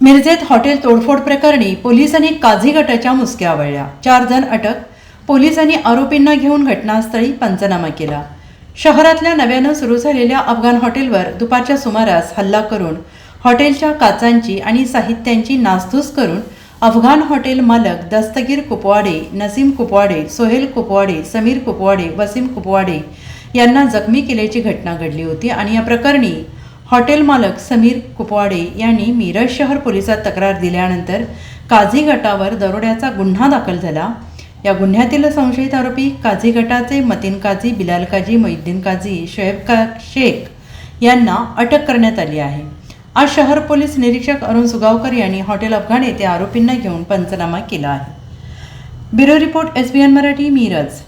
मिरजेत hotel तोडफोड प्रकरणी पोलिसांनी काझी गटाच्या मुसक्या आवळल्या चार जण अटक पोलिसांनी आरोपींना घेऊन घटनास्थळी पंचनामा केला. शहरातल्या नव्यानं सुरू झालेल्या अफगाण हॉटेलवर दुपारच्या सुमारास हल्ला करून हॉटेलच्या काचांची आणि साहित्यांची नासधूस करून अफगाण हॉटेल मालक दस्तगीर कुपवाडे नसीम कुपवाडे सोहेल कुपवाडे समीर कुपवाडे वसीम कुपवाडे यांना जखमी केल्याची घटना घडली होती आणि या प्रकरणी हॉटेल मालक समीर कुपवाडे यांनी मिरज शहर पोलिसात तक्रार दिल्यानंतर काझी गटावर दरोड्याचा गुन्हा दाखल झाला. या गुन्ह्यातील संशयित आरोपी काझी गटाचे मतीन काझी बिलाल काझी मोहिद्दीन काझी शोएब का शेख यांना अटक करण्यात आली आहे. आज शहर पोलीस निरीक्षक अरुण सुगावकर यांनी हॉटेल अफगाण येथे आरोपींना घेऊन पंचनामा केला आहे. Bureau report S B N Marathi Miraj.